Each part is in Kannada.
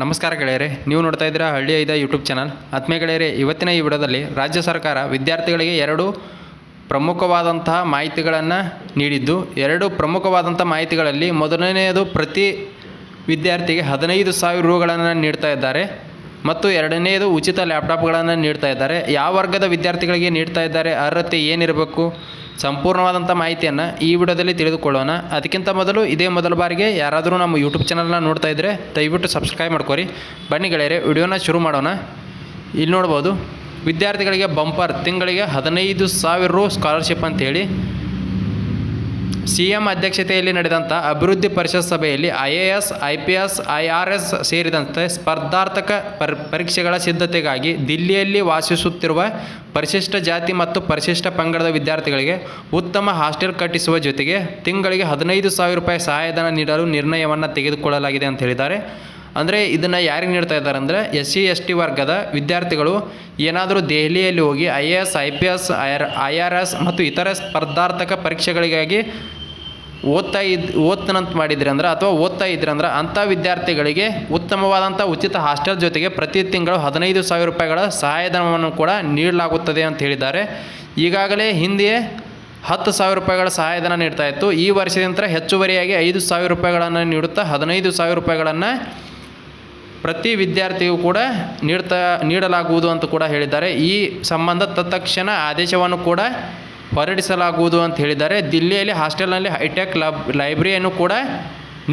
ನಮಸ್ಕಾರ ಗೆಳೆಯರೆ, ನೀವು ನೋಡ್ತಾ ಇದ್ದೀರಾ ಹಳ್ಳಿ ಐದ ಯೂಟ್ಯೂಬ್ ಚಾನಲ್ ಆತ್ಮೀಯ ಗೆಳೆಯರೆ, ಇವತ್ತಿನ ಈ ವಿಡಿಯೋದಲ್ಲಿ ರಾಜ್ಯ ಸರ್ಕಾರ ವಿದ್ಯಾರ್ಥಿಗಳಿಗೆ ಎರಡು ಪ್ರಮುಖವಾದಂತಹ ಮಾಹಿತಿಗಳನ್ನು ನೀಡಿದ್ದು. ಎರಡು ಪ್ರಮುಖವಾದಂಥ ಮಾಹಿತಿಗಳಲ್ಲಿ ಮೊದಲನೆಯದು ಪ್ರತಿ ವಿದ್ಯಾರ್ಥಿಗೆ ಹದಿನೈದು ಸಾವಿರ ರೂಗಳನ್ನು ನೀಡ್ತಾ ಇದ್ದಾರೆ ಮತ್ತು ಎರಡನೆಯದು ಉಚಿತ ಲ್ಯಾಪ್ಟಾಪ್ಗಳನ್ನು ನೀಡ್ತಾ ಇದ್ದಾರೆ. ಯಾವ ವರ್ಗದ ವಿದ್ಯಾರ್ಥಿಗಳಿಗೆ ನೀಡ್ತಾ ಇದ್ದಾರೆ, ಅರ್ಹತೆ ಏನಿರಬೇಕು? ಸಂಪೂರ್ಣವಾದಂಥ ಮಾಹಿತಿಯನ್ನು ಈ ವಿಡಿಯೋದಲ್ಲಿ ತಿಳಿದುಕೊಳ್ಳೋಣ. ಅದಕ್ಕಿಂತ ಮೊದಲು ಇದೇ ಮೊದಲ ಬಾರಿಗೆ ಯಾರಾದರೂ ನಮ್ಮ ಯೂಟ್ಯೂಬ್ ಚಾನಲ್ನ ನೋಡ್ತಾ ಇದ್ದರೆ ದಯವಿಟ್ಟು ಸಬ್ಸ್ಕ್ರೈಬ್ ಮಾಡ್ಕೊರಿ. ಬನ್ನಿ ಗೆಳೆಯರೆ, ವಿಡಿಯೋನ ಶುರು ಮಾಡೋಣ. ಇಲ್ಲಿ ನೋಡ್ಬೋದು, ವಿದ್ಯಾರ್ಥಿಗಳಿಗೆ ಬಂಪರ್ ತಿಂಗಳಿಗೆ ಹದಿನೈದು ಸಾವಿರ ರು ಸ್ಕಾಲರ್ಶಿಪ್ ಅಂತೇಳಿ ಸಿ ಎಂ ಅಧ್ಯಕ್ಷತೆಯಲ್ಲಿ ನಡೆದಂಥ ಅಭಿವೃದ್ಧಿ ಪರಿಷತ್ ಸಭೆಯಲ್ಲಿ I A S, I P S, I R S ಸೇರಿದಂತೆ ಸ್ಪರ್ಧಾರ್ಥಕ ಪರ್, ಪರೀಕ್ಷೆಗಳ ಸಿದ್ಧತೆಗಾಗಿ ದಿಲ್ಲಿಯಲ್ಲಿ ವಾಸಿಸುತ್ತಿರುವ ಪರಿಶಿಷ್ಟ ಜಾತಿ ಮತ್ತು ಪರಿಶಿಷ್ಟ ಪಂಗಡದ ವಿದ್ಯಾರ್ಥಿಗಳಿಗೆ ಉತ್ತಮ ಹಾಸ್ಟೆಲ್ ಕಟ್ಟಿಸುವ ಜೊತೆಗೆ ತಿಂಗಳಿಗೆ ಹದಿನೈದು ಸಾವಿರ ರೂಪಾಯಿ ಸಹಾಯಧನ ನೀಡಲು ನಿರ್ಣಯವನ್ನು ತೆಗೆದುಕೊಳ್ಳಲಾಗಿದೆ ಅಂತ ಹೇಳಿದ್ದಾರೆ. ಅಂದರೆ ಇದನ್ನು ಯಾರಿಗೆ ನೀಡ್ತಾ ಇದ್ದಾರೆ ಅಂದರೆ ಎಸ್ ಸಿ ಎಸ್ ಟಿ ವರ್ಗದ ವಿದ್ಯಾರ್ಥಿಗಳು ಏನಾದರೂ ದೆಹಲಿಯಲ್ಲಿ ಹೋಗಿ I A S, I P S, I R I R S ಮತ್ತು ಇತರೆ ಸ್ಪರ್ಧಾರ್ಥಕ ಪರೀಕ್ಷೆಗಳಿಗಾಗಿ ಓದ್ತಾ ಇದ್, ಓದ್ತಾನಂತ ಮಾಡಿದ್ರಿ ಅಂದ್ರೆ ಅಥವಾ ಓದ್ತಾ ಇದ್ರಿ ಅಂದ್ರೆ ಅಂಥ ವಿದ್ಯಾರ್ಥಿಗಳಿಗೆ ಉತ್ತಮವಾದಂಥ ಉಚಿತ ಹಾಸ್ಟೆಲ್ ಜೊತೆಗೆ ಪ್ರತಿ ತಿಂಗಳು ಹದಿನೈದು ಸಾವಿರ ರೂಪಾಯಿಗಳ ಸಹಾಯಧನವನ್ನು ಕೂಡ ನೀಡಲಾಗುತ್ತದೆ ಅಂತ ಹೇಳಿದ್ದಾರೆ. ಈಗಾಗಲೇ ಹಿಂದೆ ಹತ್ತು ಸಾವಿರ ರೂಪಾಯಿಗಳ ಸಹಾಯಧನ ನೀಡ್ತಾ ಇತ್ತು. ಈ ವರ್ಷದಿಂದ ಹೆಚ್ಚುವರಿಯಾಗಿ ಐದು ಸಾವಿರ ರೂಪಾಯಿಗಳನ್ನು ನೀಡುತ್ತಾ ಹದಿನೈದು ಸಾವಿರ ರೂಪಾಯಿಗಳನ್ನು ಪ್ರತಿ ವಿದ್ಯಾರ್ಥಿಗೂ ಕೂಡ ನೀಡ್ತಾ, ನೀಡಲಾಗುವುದು ಅಂತ ಕೂಡ ಹೇಳಿದ್ದಾರೆ. ಈ ಸಂಬಂಧ ತತ್ಕ್ಷಣ ಆದೇಶವನ್ನು ಕೂಡ ಹೊರಡಿಸಲಾಗುವುದು ಅಂತ ಹೇಳಿದ್ದಾರೆ. ದಿಲ್ಲಿಯಲ್ಲಿ ಹಾಸ್ಟೆಲ್ನಲ್ಲಿ ಹೈಟೆಕ್ ಲಬ್ ಲೈಬ್ರರಿಯನ್ನು ಕೂಡ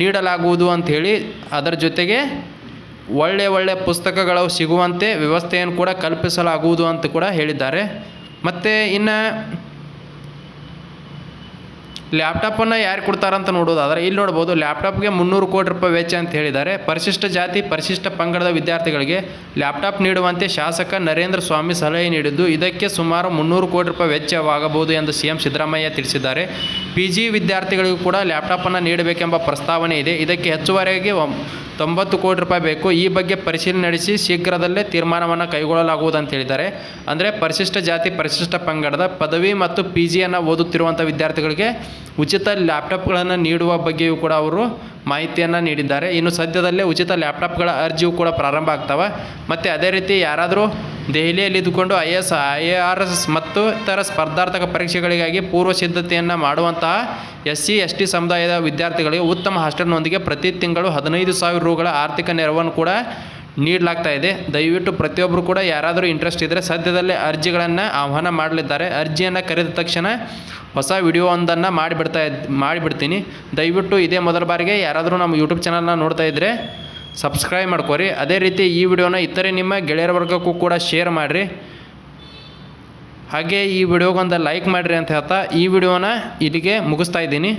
ನೀಡಲಾಗುವುದು ಅಂತ ಹೇಳಿ ಅದರ ಜೊತೆಗೆ ಒಳ್ಳೆಯ ಒಳ್ಳೆಯ ಪುಸ್ತಕಗಳು ಸಿಗುವಂತೆ ವ್ಯವಸ್ಥೆಯನ್ನು ಕೂಡ ಕಲ್ಪಿಸಲಾಗುವುದು ಅಂತ ಕೂಡ ಹೇಳಿದ್ದಾರೆ. ಮತ್ತು ಇನ್ನು ಲ್ಯಾಪ್ಟಾಪನ್ನು ಯಾರು ಕೊಡ್ತಾರಂತ ನೋಡೋದಾದರೆ ಇಲ್ಲಿ ನೋಡ್ಬೋದು ಲ್ಯಾಪ್ಟಾಪ್ಗೆ ಮುನ್ನೂರು ಕೋಟಿ ರೂಪಾಯಿ ವೆಚ್ಚ ಅಂತ ಹೇಳಿದ್ದಾರೆ. ಪರಿಶಿಷ್ಟ ಜಾತಿ, ಪರಿಶಿಷ್ಟ ಪಂಗಡದ ವಿದ್ಯಾರ್ಥಿಗಳಿಗೆ ಲ್ಯಾಪ್ಟಾಪ್ ನೀಡುವಂತೆ ಶಾಸಕ ನರೇಂದ್ರ ಸ್ವಾಮಿ ಸಲಹೆ ನೀಡಿದ್ದು, ಇದಕ್ಕೆ ಸುಮಾರು ಮುನ್ನೂರು ಕೋಟಿ ರೂಪಾಯಿ ವೆಚ್ಚವಾಗಬಹುದು ಎಂದು ಸಿ ಎಂ ಸಿದ್ದರಾಮಯ್ಯ ತಿಳಿಸಿದ್ದಾರೆ. ಪಿ ಜಿ ವಿದ್ಯಾರ್ಥಿಗಳಿಗೂ ಕೂಡ ಲ್ಯಾಪ್ಟಾಪನ್ನು ನೀಡಬೇಕೆಂಬ ಪ್ರಸ್ತಾವನೆ ಇದೆ. ಇದಕ್ಕೆ ಹೆಚ್ಚುವರಿಯಾಗಿ ತೊಂಬತ್ತು ಕೋಟಿ ರೂಪಾಯಿ ಬೇಕು. ಈ ಬಗ್ಗೆ ಪರಿಶೀಲನೆ ನಡೆಸಿ ಶೀಘ್ರದಲ್ಲೇ ತೀರ್ಮಾನವನ್ನು ಕೈಗೊಳ್ಳಲಾಗುವುದು ಅಂತ ಹೇಳಿದ್ದಾರೆ. ಅಂದರೆ ಪರಿಶಿಷ್ಟ ಜಾತಿ, ಪರಿಶಿಷ್ಟ ಪಂಗಡದ ಪದವಿ ಮತ್ತು ಪಿ ಜಿಯನ್ನು ಓದುತ್ತಿರುವಂಥ ವಿದ್ಯಾರ್ಥಿಗಳಿಗೆ ಉಚಿತ ಲ್ಯಾಪ್ಟಾಪ್ಗಳನ್ನು ನೀಡುವ ಬಗ್ಗೆಯೂ ಕೂಡ ಅವರು ಮಾಹಿತಿಯನ್ನು ನೀಡಿದ್ದಾರೆ. ಇನ್ನು ಸದ್ಯದಲ್ಲೇ ಉಚಿತ ಲ್ಯಾಪ್ಟಾಪ್ಗಳ ಅರ್ಜಿಯು ಕೂಡ ಪ್ರಾರಂಭ ಆಗ್ತವೆ. ಮತ್ತು ಅದೇ ರೀತಿ ಯಾರಾದರೂ ದೆಹಲಿಯಲ್ಲಿ ಇದ್ದುಕೊಂಡು I S, I R S ಮತ್ತು ಇತರ ಸ್ಪರ್ಧಾರ್ಥಕ ಪರೀಕ್ಷೆಗಳಿಗಾಗಿ ಪೂರ್ವ ಸಿದ್ಧತೆಯನ್ನು ಮಾಡುವಂತಹ ಎಸ್ ಸಿ, ಎಸ್ ಟಿ ಸಮುದಾಯದ ವಿದ್ಯಾರ್ಥಿಗಳಿಗೆ ಉತ್ತಮ ಹಾಸ್ಟೆಲ್ನೊಂದಿಗೆ ಪ್ರತಿ ತಿಂಗಳು ಹದಿನೈದು ಸಾವಿರ ರೂಗಳ ಆರ್ಥಿಕ ನೆರವನ್ನು ಕೂಡ ನೀಡಲಾಗ್ತಾ ಇದೆ. ದಯವಿಟ್ಟು ಪ್ರತಿಯೊಬ್ಬರು ಕೂಡ ಯಾರಾದರೂ ಇಂಟ್ರೆಸ್ಟ್ ಇದ್ದರೆ ಸದ್ಯದಲ್ಲೇ ಅರ್ಜಿಗಳನ್ನು ಆಹ್ವಾನ ಮಾಡಲಿದ್ದಾರೆ. ಅರ್ಜಿಯನ್ನು ಕರೆದ ತಕ್ಷಣ ಹೊಸ ವಿಡಿಯೋ ಒಂದನ್ನು ಮಾಡಿಬಿಡ್ತಾ ಮಾಡಿಬಿಡ್ತೀನಿ. ದಯವಿಟ್ಟು ಇದೇ ಮೊದಲ ಬಾರಿಗೆ ಯಾರಾದರೂ ನಮ್ಮ ಯೂಟ್ಯೂಬ್ ಚಾನಲ್ನ ನೋಡ್ತಾ ಇದ್ದರೆ ಸಬ್ಸ್ಕ್ರೈಬ್ ಮಾಡ್ಕೊರಿ. ಅದೇ ರೀತಿ ಈ ವಿಡಿಯೋನ ಇತರೆ ನಿಮ್ಮ ಗೆಳೆಯರ ವರ್ಗಕ್ಕೂ ಕೂಡ ಶೇರ್ ಮಾಡಿರಿ. ಹಾಗೆ ಈ ವಿಡಿಯೋಗೊಂದು ಲೈಕ್ ಮಾಡಿರಿ ಅಂತ ಹೇಳ್ತಾ ಈ ವಿಡಿಯೋನ ಇಲ್ಲಿಗೆ ಮುಗಿಸ್ತಾ ಇದ್ದೀನಿ.